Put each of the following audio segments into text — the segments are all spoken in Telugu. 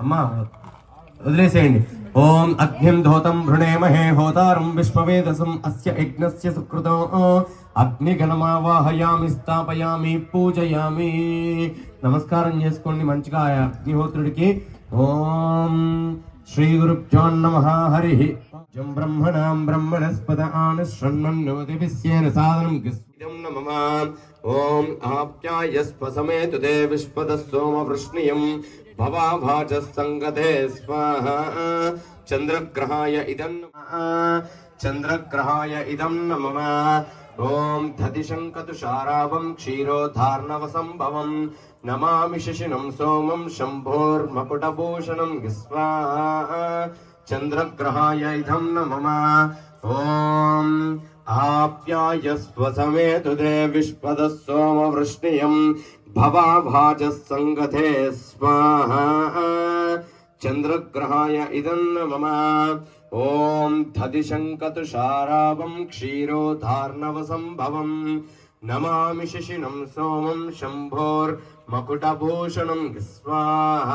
అమ్మా వదిలేసేయండి. ఓం అగ్నిం ధోతం భృణేమహే హోతారం విశ్వవేదసం అస్య యజ్ఞస్య సుకృతం. అగ్నిగణమావాహయామి స్థాపయామి పూజయామి. నమస్కారం చేసుకోండి మంచిగా అగ్నిహోత్రుడికి. ఓం శ్రీ గురుభ్యో నమ హరి. జం బ్రహ్మణాం బ్రహ్మణస్పద ఆనశ్రన్మన్నవతి విశ్యేన సాధనం గిస్మిదం నమః ఓం ఆప్యాయస్వ సమేతు దే విశ్వద సోమ వృష్ణియం భవాభాజ సంగతే స్వాహ చంద్రగ్రహాయ ఇదం నమః చంద్రగ్రహాయ ఇదం నమ ఓం దధిశంకతుషారావం క్షీరోధార్ణవసంభవం నమామి శశినం సోమం శంభోర్మకుటభూషణం స్వాహ చంద్రగ్రహాయ ఇదం నమః ఓం ఆప్యాయస్వ సమేతు దే విశ్వద సోమ వృష్ణియం భవాభాజ సంగతే స్వాహ చంద్రగ్రహాయ ఇదం మమ ఓం దధిశంకతుషారావం క్షీరోధార్ణవసంభవం నమామి శశినం సోమం శంభోర్మకుటభూషణం స్వాహ.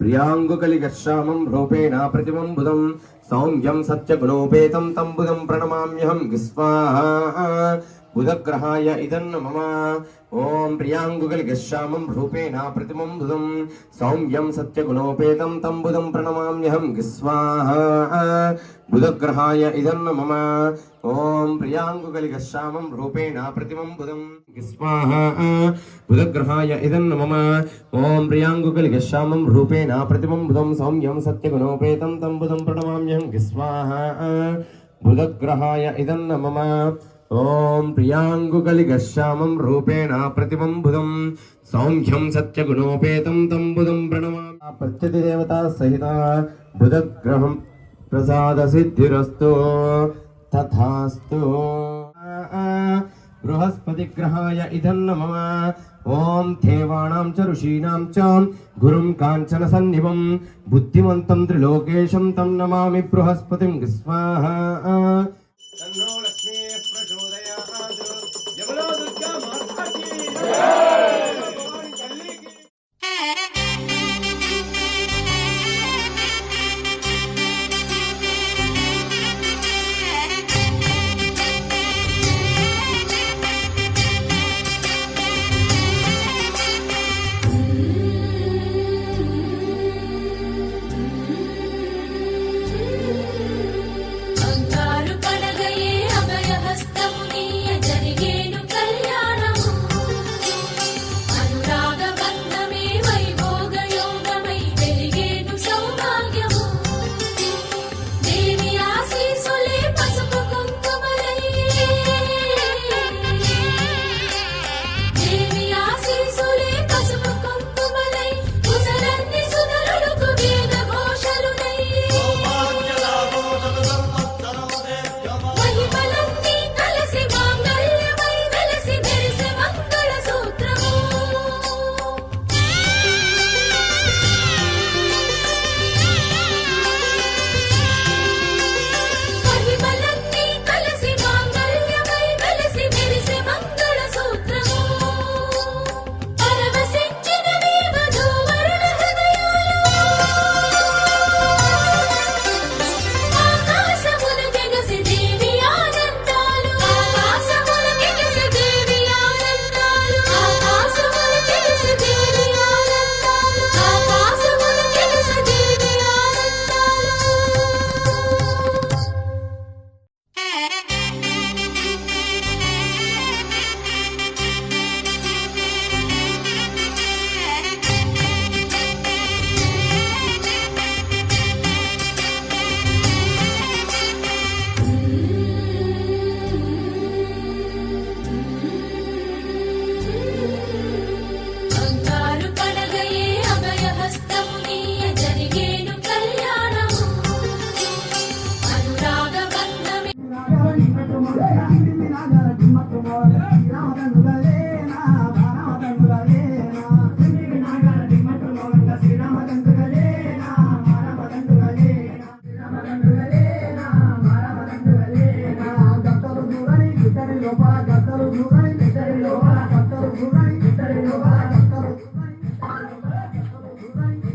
ప్రియాంగుకలిగశ్యామం రూపేణ ప్రతిబంబుదం సౌమ్యం సత్యగుణోపేతం తం బుధం ప్రణమామ్యహం విస్వాహ బుధగ్రహాయ ఇదం మమ. ఓం ప్రియాంగుకలిగశ్యామం రూపేణ ప్రతిమం బుధం సౌమ్యం సత్యగుణోపేతం తం బుధం ప్రణమామ్యహం గిస్వాహ. బుధగ్రహాయ ఇదం మమ. ఓం ప్రియాంగుకలిగశ్యామం రూపేణ ప్రతిమం బుధం గిస్వాహ. బుధగ్రహాయ ఇదం మమ. ఓం ప్రియాంగుకలిగశ్యామం రూపేణ ప్రతిమం బుధం సౌమ్యం సత్యగుణోపేతం తం బుధం ప్రణమామ్యహం గిస్వాహ. బుధగ్రహాయ ఇదన్న మమ. ఓం ప్రియాంగుకలిగశ్యామం రూపేణ ప్రతిబంబుదం సౌంఖ్యం సత్యగుణోపేతం తం బుధం ప్రణమా ప్రత్యతిదేవతా సహిత బుధగ్రహం ప్రసాద సిద్ధిరస్తు. తథాస్తు. బృహస్పతి గ్రహాయ ఇదం నమ. ఓం దేవాణం చ ఋషీణాం చ గురుం కాంచన సన్నివం బుద్ధిమంతం త్రిలోకేశం తం నమామి బృహస్పతిం. స్వాహ. ప్రచోదయాత్ యమలో దుర్గా మాత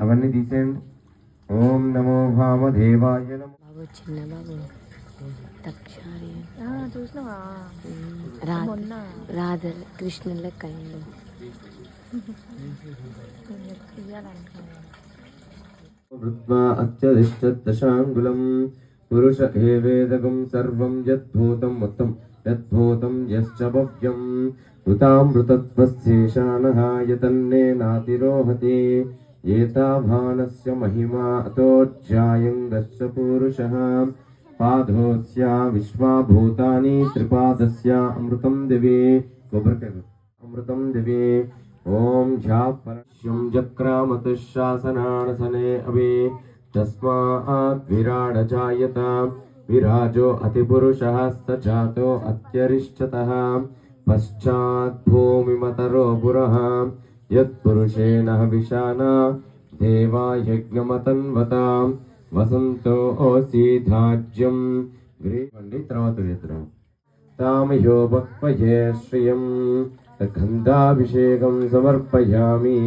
అవన్నీ తీసేయండి. ఓం నమో భామదేవాయ నమో. బాబు చిన్న బాబు. తక్షారి. చూసినావా? రాధ కృష్ణ లెక్క అయిండు ఇయ్యాలనుకున్నాను వృత్వా అత్యధిష్ఠదశాంగులం పురుష ఏవేదకం సర్వం యద్భూతం మొత్తం. యద్భూతం యశ్చ భవ్యం. ఉతామృతత్వశేషానః యతన్నే నాతిరోహతి. एताभानस्य महिमा अतोच्चायन्दश्च पूरुषः। पादोस्या विश्वाभूतानि त्रिपादस्य अमृतं दिवे। अमृतं दिवे। ॐ झापरश्यं जक्रामतुःशासनाणसने अवे। तस्मात् विराड जायत विराजो अतिपुरुषः स जातो अत्यरिष्ठतः। पश्चात् भूमिमतरो पुरः। యత్పురుషేణ విశానా దేవా యజ్ఞమతన్వత వసంతో ఓసీధాజ్యం గ్రీవండి తర్వాత వేద్దాం తామయో భక్వయే శ్రియం గంధాభిషేకం సమర్పయామి